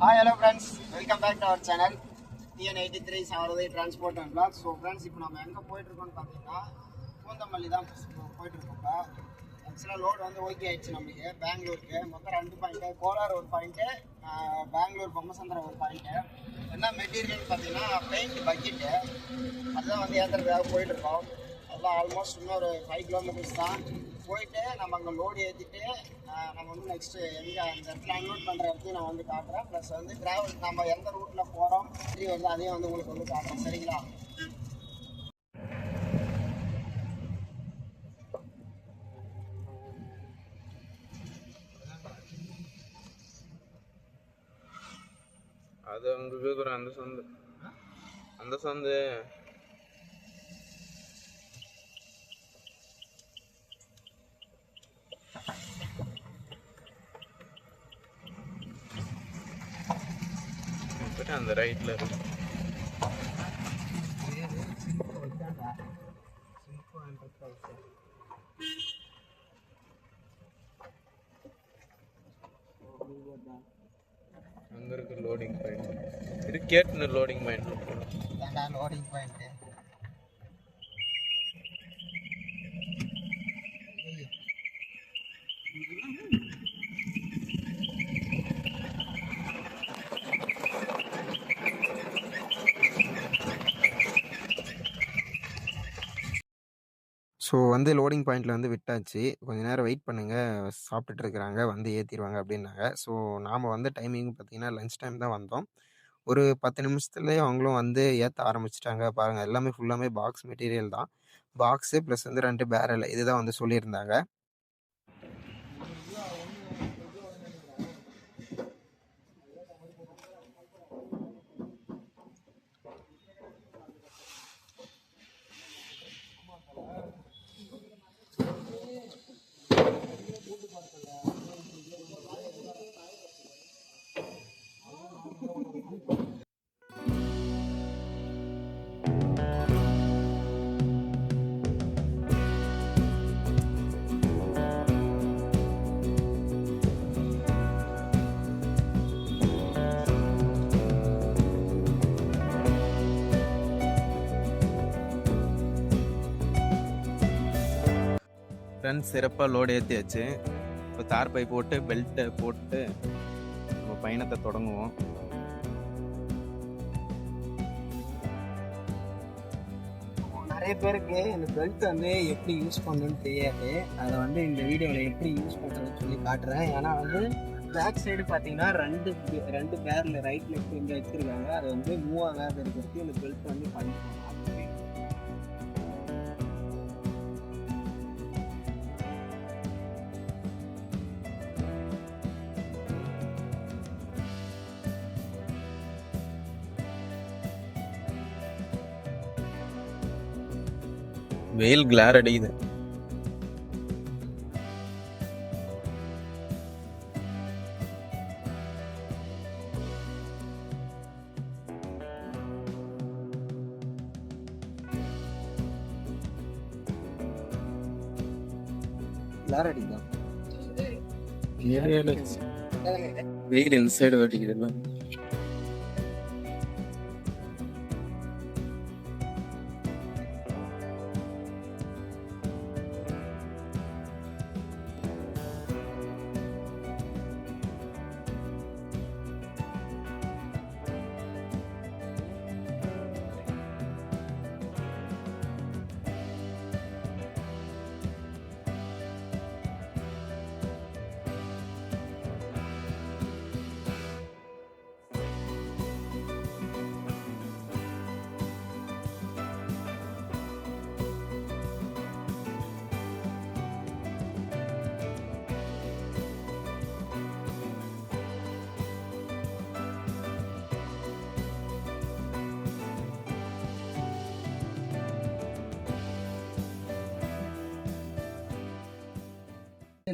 Hi hello friends welcome back to our channel TN eighty three Sarathi transport and blog so friends இப்போ நம்ம எங்கே போயிட்டுருக்கோம்னு பார்த்தீங்கன்னா பூந்தமல்லி தான் போயிட்டுருக்கோம் ஆக்சுவலாக லோடு வந்து ஓகே ஆயிடுச்சு நம்மளுக்கு. பெங்களூருக்கு மொத்தம் ரெண்டு பாயிண்ட்டு கோலார் ஒரு பாயிண்ட்டு பெங்களூர் பொம்மசந்திரம் ஒரு பாயிண்ட்டு என்ன மெட்டீரியல்னு பார்த்தீங்கன்னா பெயிண்ட் பக்கெட்டு அதுதான் வந்து ஏற்றுறதுக்காக போயிட்டுருக்கோம். அதெல்லாம் ஆல்மோஸ்ட் இன்னொரு ஃபைவ் கிலோமீட்டர்ஸ் தான். போயிட்டு நம்ம அங்கே லோடு ஏற்றிட்டு நம்ம வந்து நெக்ஸ்ட்டு எங்கே அந்த இடத்துல அன்லோட் பண்ணுற இடத்தையும் நான் வந்து காட்டுறேன். ப்ளஸ் வந்து ட்ராவல் நம்ம எந்த ரூட்டில் போகிறோம் சரி வந்து அதையும் வந்து உங்களுக்கு வந்து காட்டுறேன். சரிங்களா? அது உங்களுக்கு கேக்குறேன் அந்த சந்து. அந்த சந்து. போயிட்டு அந்த ரைட்ல இருக்கு. அங்க இருக்கு லோடிங் பாயிண்ட் இது கேட்டுன்னு லோடிங் பாயிண்ட் ஏன்டா லோடிங் பாயிண்ட்டு ஸோ வந்து லோடிங் பாயிண்டில் வந்து விட்டாச்சு. கொஞ்ச நேரம் வெயிட் பண்ணுங்கள் சாப்பிட்டுட்டு இருக்கிறாங்க. வந்து ஏற்றிடுவாங்க அப்படின்னாங்க. ஸோ நாம் வந்து டைமிங் பார்த்தீங்கன்னா லஞ்ச் டைம் தான் வந்தோம். ஒரு பத்து நிமிஷத்துலேயே அவங்களும் வந்து ஏற்ற ஆரம்பிச்சிட்டாங்க. பாருங்கள் எல்லாமே ஃபுல்லாமே பாக்ஸ் மெட்டீரியல் தான். பாக்ஸு ப்ளஸ் வந்து ரெண்டு பேரல் இதுதான் வந்து சொல்லியிருந்தாங்க. ஃப்ரெண்ட்ஸ் சிறப்பாக லோடு ஏற்றியாச்சு இப்போ தார் பை போட்டு பெல்ட்டை போட்டு நம்ம பயணத்தை தொடங்குவோம். நிறைய பேருக்கு இந்த பெல்ட் வந்து எப்படி யூஸ் பண்ணணும்னு தெரியாது. அதை வந்து இந்த வீடியோவில் எப்படி யூஸ் பண்ணுறதுன்னு சொல்லி காட்டுறேன். ஏன்னா வந்து பேக் சைடு பார்த்தீங்கன்னா ரெண்டு ரெண்டு பேரில் ரைட் லெஃப்ட் இங்கே வச்சுருக்காங்க. அதை வந்து மூவ் ஆகாத இருக்கிறதுக்கு இந்த பெல்ட் வந்து பண்ணிக்கலாம் வெயில் கிளார் அடிக்குது. எல்லாரும் அடிக்கலாம் வெயில் இந்த சைடு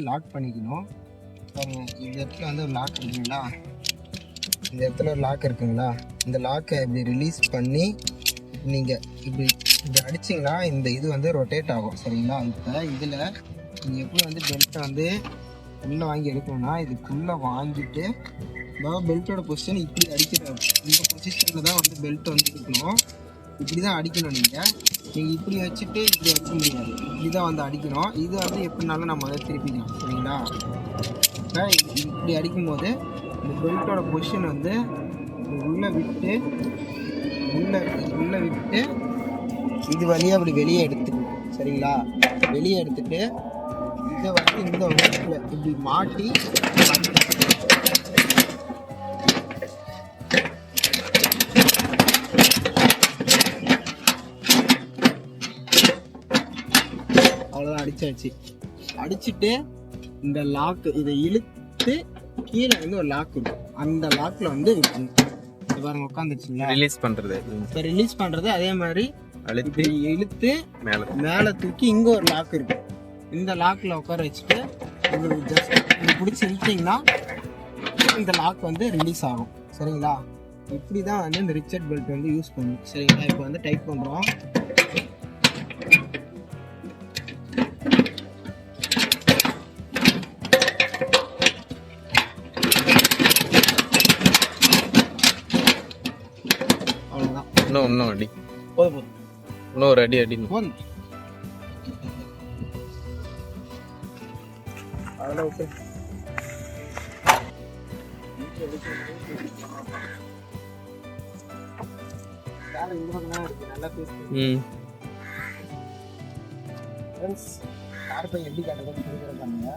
லாக் பண்ணிக்கணும். பாருங்க, இந்த இடத்துல வந்து ஒரு லாக் இருக்குங்களா? இந்த இடத்துல ஒரு லாக் இருக்குங்களா? இந்த லாக்கை இப்படி ரிலீஸ் பண்ணி நீங்கள் இப்படி இப்படி அடிச்சிங்கன்னா இந்த இது வந்து ரொட்டேட் ஆகும். சரிங்களா? இப்போ இதில் நீங்கள் எப்படி வந்து பெல்ட்டை வந்து உள்ளே வாங்கி எடுக்கணும்னா இதுக்குள்ளே வாங்கிட்டு அதாவது பெல்ட்டோட பொசிஷன் இப்படி அடிக்கணும் இந்த பொசிஷனில் தான் வந்து பெல்ட் வந்து இருக்கணும் இப்படி தான் அடிக்கணும் நீங்கள் நீங்கள் இப்படி வச்சுட்டு இப்படி வைக்க முடியாது. இப்படி தான் வந்து அடிக்கணும் இது வந்து எப்படினாலும் நம்ம வந்து திருப்பிக்கலாம் சரிங்களா? இப்போ இப்படி அடிக்கும்போது இந்த பெல்ட்டோட பொசிஷன் வந்து உள்ளே விட்டு உள்ளே உள்ளே விட்டு இது வழியாக அப்படி வெளியே எடுத்துக்கணும். சரிங்களா? வெளியே எடுத்துட்டு இதை வந்து இந்த வகுப்பில் இப்படி மாட்டி அடிச்சாச்சு. அடிச்சுட்டு இந்த லாக்கு இதை இழுத்து கீழே வந்து ஒரு லாக் இருக்கும் அந்த லாக்கில் வந்து பாருங்க உட்காந்துச்சுங்களா ரிலீஸ் பண்றது. இப்போ ரிலீஸ் பண்ணுறது அதே மாதிரி அழுத்தி இழுத்து மேல மேலே தூக்கி இங்கே ஒரு லாக் இருக்கு. இந்த லாக்கில் உட்கார வச்சுட்டு இது ஜஸ்ட் இது பிடிச்சி இழுத்தீங்கன்னா இந்த லாக் வந்து ரிலீஸ் ஆகும். சரிங்களா? இப்படி தான் வந்து இந்த ரிச்சர்ட் பெல்ட் வந்து யூஸ் பண்ணும் சரிங்களா? இப்போ வந்து டைப் பண்ணுறோம் இன்னும் இன்னும் அடி. போதும் போதும். இன்னும் ஒரு அடி அடி. போதும். அதெல்லாம் பேசுது ம். ஃப்ரெண்ட்ஸ் கார் பை எப்படி கட்டுறதுன்னு புரிஞ்சுற பண்ணுங்க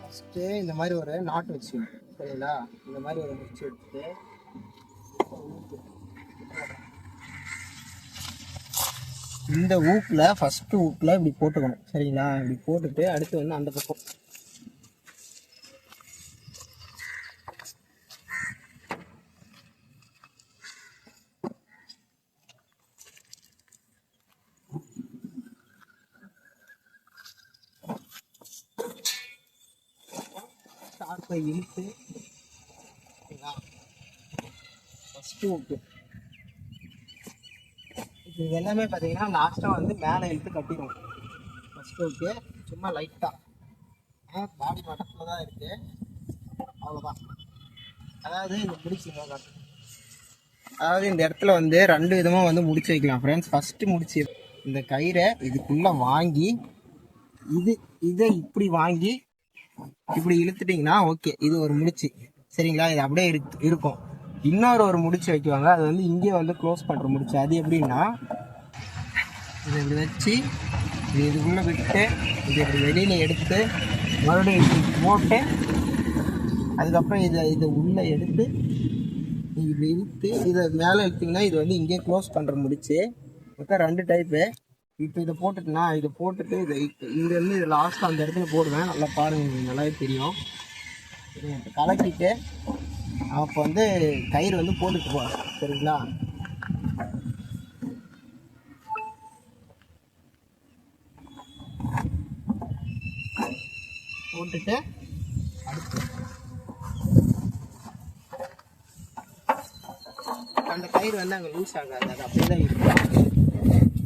ஃபஸ்ட்டு இந்த மாதிரி ஒரு நாட்டு வச்சுக்கணும் சரிங்களா? இந்த மாதிரி ஒரு முடிச்சு எடுத்துட்டு இந்த ஊக்கில் ஃபஸ்ட்டு ஊக்கில் இப்படி போட்டுக்கணும். சரிங்களா? இப்படி போட்டுட்டு அடுத்து வந்து அந்த பக்கம். ஷார்ப்பை இழுத்து ஃபஸ்ட்டு ஊக்கு இது எல்லாமே பார்த்தீங்கன்னா லாஸ்ட்டாக வந்து மேலே இழுத்து கட்டிடும் ஃபஸ்ட்டு ஓகே சும்மா லைட்டாக பாடி மட்டத்தில் தான் இருக்குது அவ்வளோதான் அதாவது இந்த முடிச்சுங்க அதாவது இந்த இடத்துல வந்து ரெண்டு விதமாக வந்து முடிச்சு வைக்கலாம் ஃப்ரெண்ட்ஸ் ஃபஸ்ட்டு முடிச்சு இந்த கயிறை இதுக்குள்ளே வாங்கி இது இதை இப்படி வாங்கி இப்படி இழுத்துட்டிங்கன்னா ஓகே இது ஒரு முடிச்சு. சரிங்களா? இது அப்படியே இருக்கு இருக்கும். இன்னொரு ஒரு முடிச்சு வைக்குவாங்க. அது வந்து இங்கே வந்து க்ளோஸ் பண்ணுற முடிச்சு. அது எப்படின்னா இதை இப்படி வச்சு இது இதுக்குள்ளே விட்டு இது இப்படி வெளியில் எடுத்து மறுபடியும் இப்படி போட்டு அதுக்கப்புறம் இதை இதை உள்ளே எடுத்து இப்படி இழுத்து இதை மேலே இழுத்திங்கன்னா இது வந்து இங்கே க்ளோஸ் பண்ணுற முடிச்சு. மொத்தம் ரெண்டு டைப்பு இப்போ இதை போட்டுட்டுனா இதை போட்டுட்டு இதை இங்கேருந்து இது லாஸ்ட்டாக அந்த இடத்துல போடுவேன். நல்லா பாருங்கள் நல்லாவே தெரியும். கலக்கிட்டு அப்போ வந்து கயிறு வந்து போட்டுட்டு போவான் சரிங்களா? போட்டுட்டு அந்த கயிறு வந்து அங்கே லூஸ் ஆகாது அது அப்படியே தான் இருக்கும்.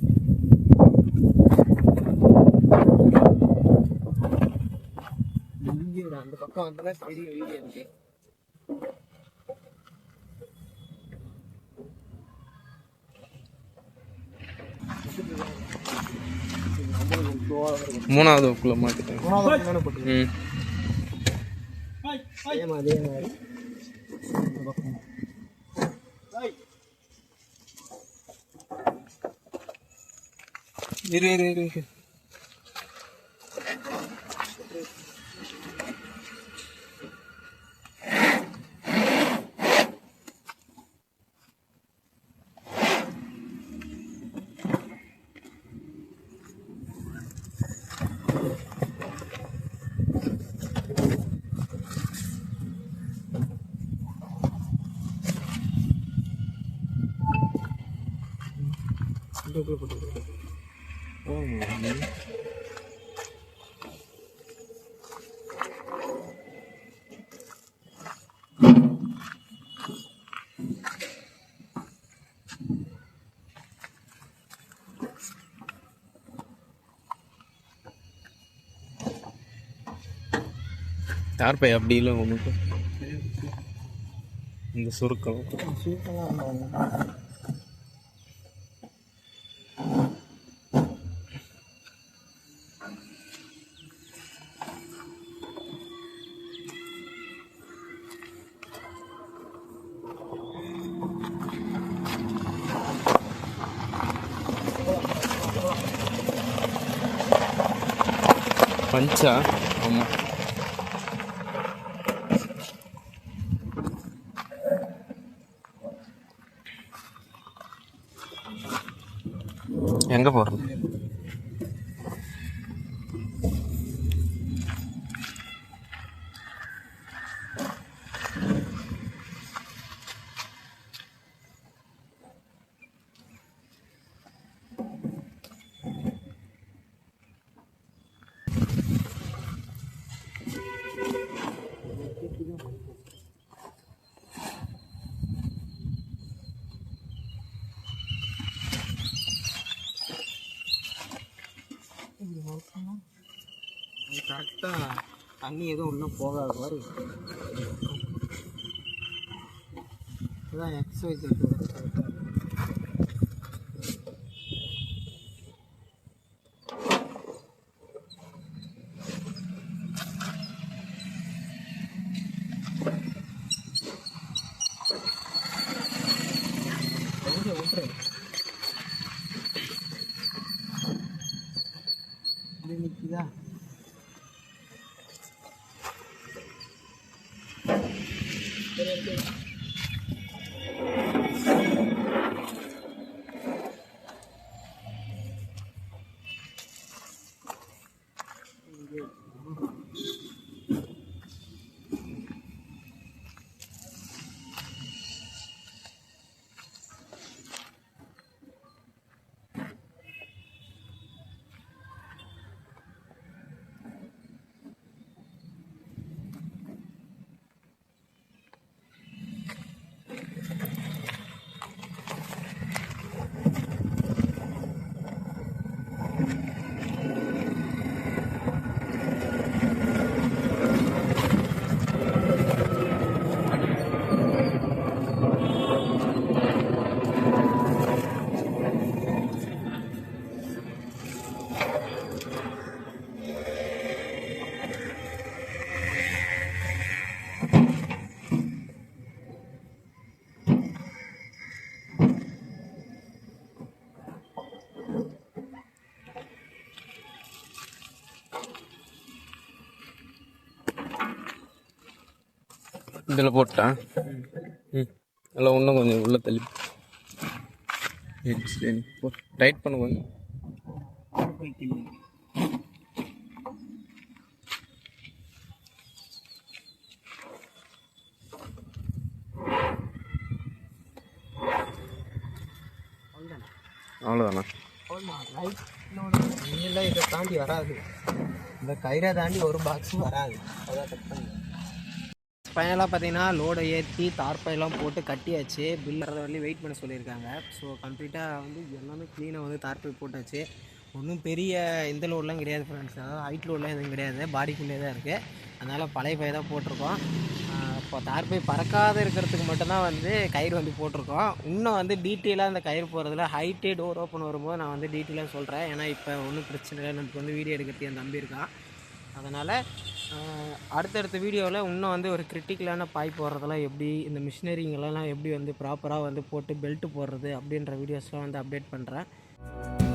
அந்த பக்கம் வந்தா பெரிய வீடியோ இருக்கு மூணாவது வகுப்புல மாட்டிட்டேன் ம். அதே மாதிரி இரு இரு இரு. இரு. இந்த பக்கம் போட்டுருக்கேன். யார் பை அப்படி இல்லை உங்களுக்கு இந்த சுருக்கம் 반짝 어머. கரெக்டாக தண்ணி எதுவும் இன்னும் போகாத மாதிரி இதுதான் எக்ஸசைஸ் இது இதில் போட்டேன் ம். நல்லா இன்னும் கொஞ்சம் உள்ளே தள்ளி. சரி சரி. போ. டைட் பண்ண கொஞ்சம். அவ்வளோதானா இல்லை இதை தாண்டி வராது. இந்த கயிறை தாண்டி ஒரு பாக்ஸும் வராது. அதான் கட் பண்ணி. ஃபைனலாக பார்த்தீங்கன்னா லோடை ஏற்றி தார்ப்பையெல்லாம் போட்டு கட்டியாச்சு. பில் வர்றது வரலையும் வெயிட் பண்ண சொல்லியிருக்காங்க. ஸோ கம்ப்ளீட்டாக வந்து எல்லாமே க்ளீனாக வந்து தார்ப்பை போட்டாச்சு. ஒன்றும் பெரிய இந்த லோடெலாம் கிடையாது ஃப்ரெண்ட்ஸ் அதாவது ஹைட் லோடெலாம் எதுவும் கிடையாது. பாடிக்குள்ளே தான் இருக்குது அதனால் பழைய பை தான் போட்டிருக்கோம். இப்போ தார்ப்பை பறக்காத இருக்கிறதுக்கு மட்டும்தான் வந்து கயிறு வந்து போட்டிருக்கோம். இன்னும் வந்து டீட்டெயிலாக அந்த கயிறு போகிறதுல ஹைட்டே டோர் ஓப்பன் வரும்போது நான் வந்து டீட்டெயிலாக சொல்கிறேன் ஏன்னா இப்போ ஒன்றும் பிரச்சனை இல்லை. நமக்கு வந்து வீடியோ எடுக்கிறதுக்கு என் தம்பி இருக்கான். அதனால் அடுத்தடுத்த வீடியோவில் இன்னும் வந்து ஒரு கிரிட்டிக்கலான பாய் போடுறதெல்லாம் எப்படி இந்த மிஷினரிங்களெல்லாம் எப்படி வந்து ப்ராப்பராக வந்து போட்டு பெல்ட்டு போடுறது அப்படின்ற வீடியோஸ்லாம் வந்து அப்டேட் பண்ணுறேன்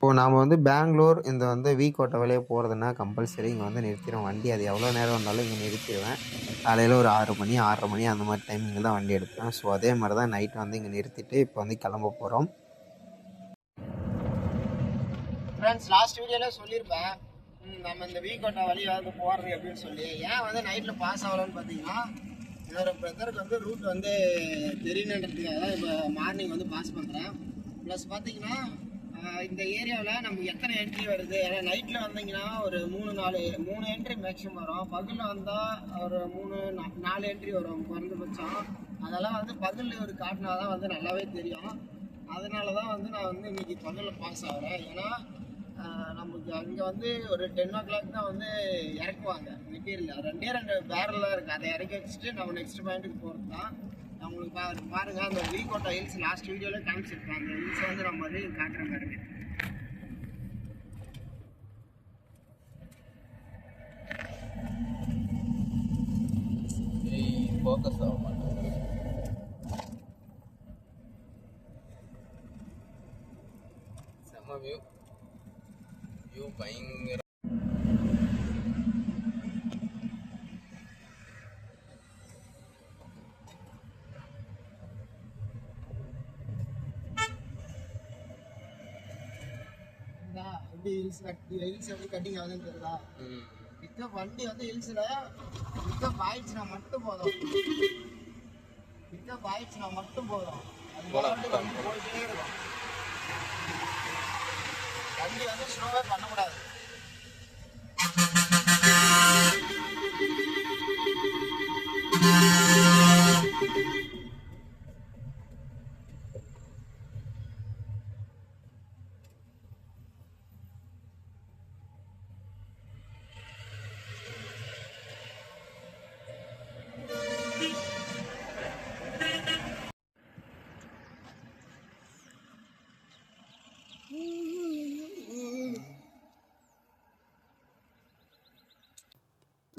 இப்போது நாம் வந்து பெங்களூர் இந்த வந்து வி கோட்டை வழியே போகிறதுனா கம்பல்சரி இங்கே வந்து நிறுத்திடுவேன் வண்டி அது எவ்வளோ நேரம் வந்தாலும் இங்கே நிறுத்திடுவேன் காலையில் ஒரு ஆறு மணி ஆறரை மணி அந்த மாதிரி டைமிங்கில் தான் வண்டி எடுப்பேன். ஸோ அதே மாதிரி தான் நைட் வந்து இங்கே நிறுத்திட்டு இப்போ வந்து கிளம்ப போகிறோம் ஃப்ரெண்ட்ஸ் லாஸ்ட் வீடியோவில் சொல்லியிருப்பேன். நம்ம இந்த வீக்கோட்டை வழியாக வந்து போகிறது அப்படின்னு சொல்லி. ஏன் வந்து நைட்டில் பாஸ் ஆகலன்னு பார்த்தீங்கன்னா என்னோடய பிரதருக்கு வந்து ரூட் வந்து தெரியணுன்றதுக்காக தான் இப்போ மார்னிங் வந்து பாஸ் பண்ணுறேன் ப்ளஸ் பார்த்தீங்கன்னா இந்த ஏரியாவில் நமக்கு எத்தனை என்ட்ரி வருது? ஏன்னா நைட்டில் வந்தீங்கன்னா ஒரு மூணு நாலு மூணு என்ட்ரி மேக்ஸிமம் வரும். பகலில் வந்தால் ஒரு மூணு நா- நாலு என்ட்ரி வரும் குறைந்தபட்சம். அதெல்லாம் வந்து பகலில் ஒரு காட்டினா தான் வந்து நல்லாவே தெரியும். அதனால தான் வந்து நான் வந்து இன்றைக்கி பகலில் பாஸ் ஆகிறேன். ஏன்னா நமக்கு அங்கே வந்து ஒரு டென் ஓ கிளாக் தான் வந்து இறக்குவாங்க. மெட்டீரியல் ரெண்டே ரெண்டு பேரலாக இருக்குது அதை இறக்கி வச்சுட்டு நம்ம நெக்ஸ்ட் பாயிண்ட்டுக்கு போகிறது தான் உங்களுக்கு பா பாருங்கள் அந்த வீகோட்டா ஹில்ஸ் லாஸ்ட் வீடியோவில் காமிச்சிருக்கேன். அந்த ஹில்ஸ் வந்து நம்ம வந்து காட்டுறேன் பாருங்க ஃபோக்கஸ் ஆக மாட்டேங்குது. செம்ம வியூ வியூ பயங்கர ஹில்ஸ் கட்டி ஹில்ஸ் எப்படி கட்டிங் ஆகுதுன்னு தெரியுதா? ம். பிக்கப் வண்டி வந்து ஹில்ஸில் பிக்கப் ஆயிடுச்சுன்னா மட்டும் போதும். பிக்கப் ஆயிடுச்சுன்னா மட்டும் போதும். வண்டி போயிட்டே இருக்கும். வண்டி வந்து ஸ்லோவே பண்ணக்கூடாது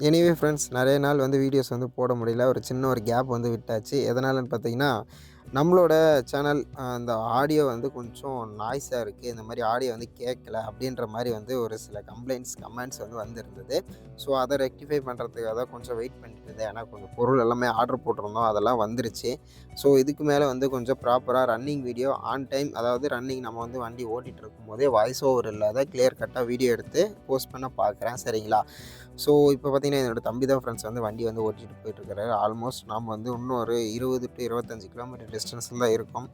எனிவே ஃப்ரெண்ட்ஸ் நிறைய நாள் வந்து வீடியோஸ் வந்து போட முடியல. ஒரு சின்ன ஒரு கேப் வந்து விட்டாச்சு. எதனாலன்னு பார்த்தீங்கன்னா நம்மளோட சேனல் அந்த ஆடியோ வந்து கொஞ்சம் நாய்ஸாக இருக்குது இந்த மாதிரி ஆடியோ வந்து கேட்கல அப்படின்ற மாதிரி வந்து ஒரு சில கம்ப்ளைண்ட்ஸ் கமெண்ட்ஸ் வந்து வந்திருந்தது. ஸோ அதை ரெக்டிஃபை பண்ணுறதுக்காக தான் கொஞ்சம் வெயிட் பண்ணிட்டு இருந்தேன். ஏன்னா கொஞ்சம் பொருள் எல்லாமே ஆர்டர் போட்டிருந்தோம். அதெல்லாம் வந்துருச்சு. ஸோ இதுக்கு மேலே வந்து கொஞ்சம் ப்ராப்பராக ரன்னிங் வீடியோ ஆன் டைம் அதாவது ரன்னிங் நம்ம வந்து வண்டி ஓட்டிகிட்டு இருக்கும்போதே வாய்ஸ் ஓவர் இல்லாத கிளியர் கட்டாக வீடியோ எடுத்து போஸ்ட் பண்ண பார்க்குறேன் சரிங்களா? ஸோ இப்போ பார்த்தீங்கன்னா என்னோடய தம்பி தான் ஃப்ரெண்ட்ஸ் வந்து வண்டி வந்து ஓட்டிகிட்டு போயிட்டுருக்காரு ஆல்மோஸ்ட் நாம் வந்து இன்னும் ஒரு இருபது டு இருபத்தஞ்சு கிலோமீட்டர் டிஸ்டன்ஸில் தான் இருக்கும்.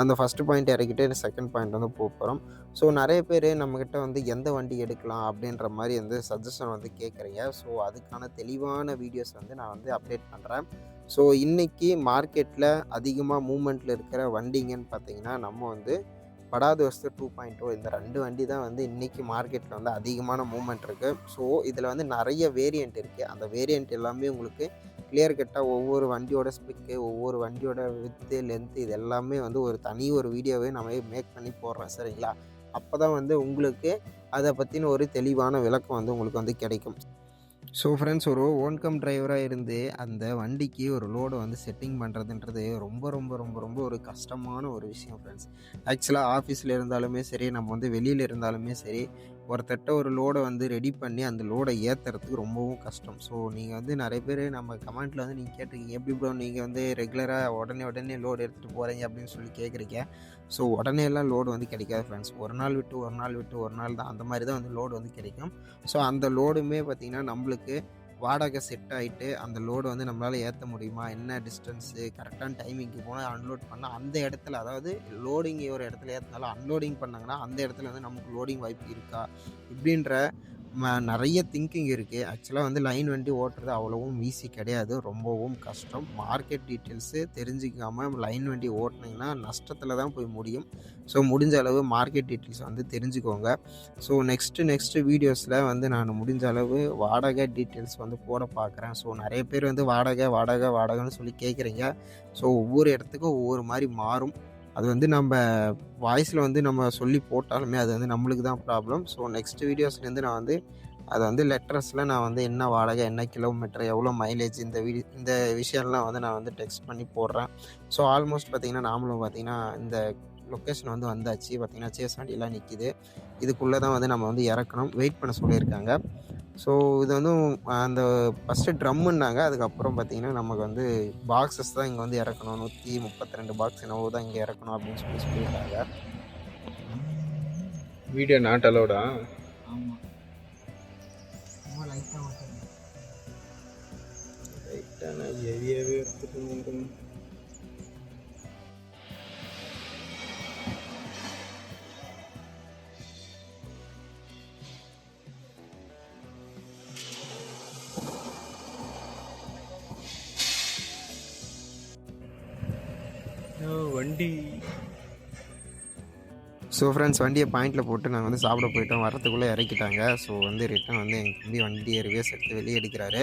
அந்த ஃபஸ்ட்டு பாயிண்ட் இறக்கிட்டு செகண்ட் பாயிண்ட் வந்து போக போகிறோம் ஸோ நிறைய பேர் நம்மக்கிட்ட வந்து எந்த வண்டி எடுக்கலாம்? அப்படின்ற மாதிரி வந்து சஜஷன் வந்து கேட்குறீங்க ஸோ அதுக்கான தெளிவான வீடியோஸ் வந்து நான் வந்து அப்டேட் பண்ணுறேன் ஸோ இன்றைக்கி மார்க்கெட்டில் அதிகமாக மூமெண்ட்டில் இருக்கிற வண்டிங்கன்னு பார்த்தீங்கன்னா நம்ம வந்து படாதோஸ்து டூ பாயிண்ட் டூ இந்த ரெண்டு வண்டி தான் வந்து இன்றைக்கி மார்க்கெட்டில் வந்து அதிகமான மூமெண்ட் இருக்குது ஸோ இதில் வந்து நிறைய வேரியண்ட் இருக்குது அந்த வேரியண்ட் எல்லாமே உங்களுக்கு கிளியர் கட்டாக ஒவ்வொரு வண்டியோட ஸ்பெக்கு ஒவ்வொரு வண்டியோட வித்து லென்த்து இது எல்லாமே வந்து ஒரு தனி ஒரு வீடியோவே நம்ம மேக் பண்ணி போடுறோம் சரிங்களா? அப்போ தான் வந்து உங்களுக்கு அதை பற்றின ஒரு தெளிவான விளக்கம் வந்து உங்களுக்கு வந்து கிடைக்கும். ஸோ ஃப்ரெண்ட்ஸ் ஒரு ஓன்கம் டிரைவராக இருந்து அந்த வண்டிக்கு ஒரு லோடை வந்து செட்டிங் பண்ணுறதுன்றது ரொம்ப ரொம்ப ரொம்ப ரொம்ப ஒரு கஷ்டமான ஒரு விஷயம் ஃப்ரெண்ட்ஸ் ஆக்சுவலாக ஆஃபீஸில் இருந்தாலுமே சரி நம்ம வந்து வெளியில் இருந்தாலுமே சரி ஒருத்தட்ட ஒரு லோடை வந்து ரெடி பண்ணி அந்த லோடை ஏற்றுறதுக்கு ரொம்பவும் கஷ்டம். ஸோ நீங்கள் வந்து நிறைய பேர் நம்ம கமெண்ட்டில் வந்து நீங்கள் கேட்டிருக்கீங்க. எப்படி ப்ரோ நீங்கள் வந்து ரெகுலராக உடனே உடனே லோடு எடுத்துகிட்டு போகிறீங்க அப்படின்னு சொல்லி கேட்குறீங்க. ஸோ உடனே எல்லாம் லோடு வந்து கிடைக்காது ஃப்ரெண்ட்ஸ் ஒரு நாள் விட்டு ஒரு நாள் விட்டு ஒரு நாள் தான். அந்த மாதிரி தான் வந்து லோடு வந்து கிடைக்கும். ஸோ அந்த லோடுமே பார்த்திங்கன்னா நம்மளுக்கு வாடகை செட் ஆகிட்டு அந்த லோடு வந்து நம்மளால் ஏற்ற முடியுமா? என்ன டிஸ்டன்ஸு கரெக்டான டைமிங்க்கு போனால் அன்லோட் பண்ணால் அந்த இடத்துல அதாவது லோடிங் ஒரு இடத்துல ஏற்றினாலும் அன்லோடிங் பண்ணாங்கன்னா அந்த இடத்துல வந்து நமக்கு லோடிங் வாய்ப்பு இருக்கா? இப்படின்ற நிறைய திங்கிங் இருக்குது ஆக்சுவலாக வந்து லைன் வண்டி ஓட்டுறது அவ்வளோவும் ஈஸி கிடையாது. ரொம்பவும் கஷ்டம். மார்க்கெட் டீட்டெயில்ஸு தெரிஞ்சிக்காமல் லைன் வண்டி ஓட்டுனீங்கன்னா நஷ்டத்தில் தான் போய் முடியும். ஸோ முடிஞ்ச அளவு மார்க்கெட் டீட்டெயில்ஸ் வந்து தெரிஞ்சுக்கோங்க. ஸோ நெக்ஸ்ட்டு நெக்ஸ்ட்டு வீடியோஸில் வந்து நான் முடிஞ்ச அளவு வாடகை டீட்டெயில்ஸ் வந்து போட பார்க்குறேன் ஸோ நிறைய பேர் வந்து வாடகை வாடகை வாடகைன்னு சொல்லி கேட்குறீங்க ஸோ ஒவ்வொரு இடத்துக்கும் ஒவ்வொரு மாதிரி மாறும். அது வந்து நம்ம வாய்ஸில் வந்து நம்ம சொல்லி போட்டாலுமே அது வந்து நம்மளுக்கு தான் ப்ராப்ளம் ஸோ நெக்ஸ்ட் வீடியோஸ்லேருந்து நான் வந்து அதை வந்து லெட்டர்ஸில் நான் வந்து என்ன வாடகை என்ன கிலோமீட்டர் எவ்வளோ மைலேஜ் இந்த வீ இந்த விஷயம்லாம் வந்து நான் வந்து டெக்ஸ்ட் பண்ணி போடுறேன். ஸோ ஆல்மோஸ்ட் பார்த்திங்கன்னா நாமளும் பார்த்திங்கன்னா இந்த லொக்கேஷன் வந்து வந்தாச்சு. பார்த்தீங்கன்னா சேஸ் நிற்கிது இதுக்குள்ளே தான் வந்து நம்ம வந்து இறக்கணும். வெயிட் பண்ண சொல்லியிருக்காங்க. ஸோ இது வந்து அந்த ஃபஸ்ட்டு ட்ரம்முன்னாங்க அதுக்கப்புறம் பார்த்தீங்கன்னா நமக்கு வந்து பாக்ஸஸ் தான் இங்கே வந்து இறக்கணும். நூற்றி முப்பத்தி ரெண்டு பாக்ஸ் என்னவோ தான் இங்கே இறக்கணும் அப்படின்னு சொல்லி சொல்லியிருக்காங்க. வீடியோ நாட் அலோடா ஆமாம் லைட்டான ஹெவியாகவே எடுத்துட்டு வண்டி. ஸோ ஃப்ரெண்ட்ஸ் வண்டியை பாயிண்டில் போட்டு நாங்கள் வந்து சாப்பிட போயிட்டோம். வரத்துக்குள்ளே இறக்கிட்டாங்க. ஸோ வந்து ரிட்டன் வந்து எங்கள் தம்பி வண்டியை ரிவேஸ் எடுத்து வெளியே எடுக்கிறாரு.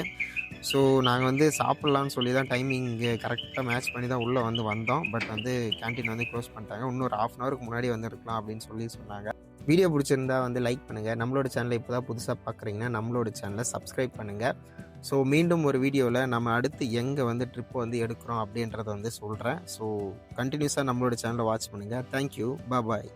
ஸோ நாங்கள் வந்து சாப்பிட்லான்னு சொல்லி தான் டைமிங் கரெக்டாக மேட்ச் பண்ணி தான் உள்ளே வந்து வந்தோம். பட் வந்து கேன்டீன் வந்து க்ளோஸ் பண்ணிட்டாங்க. இன்னொரு ஹாஃப் அன் ஹவருக்கு முன்னாடி வந்து இருக்கலாம் அப்படின்னு சொல்லி சொன்னாங்க. வீடியோ பிடிச்சிருந்தா வந்து லைக் பண்ணுங்கள் நம்மளோட சேனலை இப்போ தான் புதுசாக பார்க்குறீங்கன்னா நம்மளோட சேனலை சப்ஸ்கிரைப் பண்ணுங்கள் ஸோ மீண்டும் ஒரு வீடியோவில் நம்ம அடுத்து எங்கே வந்து ட்ரிப் வந்து எடுக்கிறோம் அப்படின்றத வந்து சொல்கிறேன் ஸோ கண்டினியூஸாக நம்மளோட சேனலை வாட்ச் பண்ணுங்கள் தேங்க்யூ. பாய்.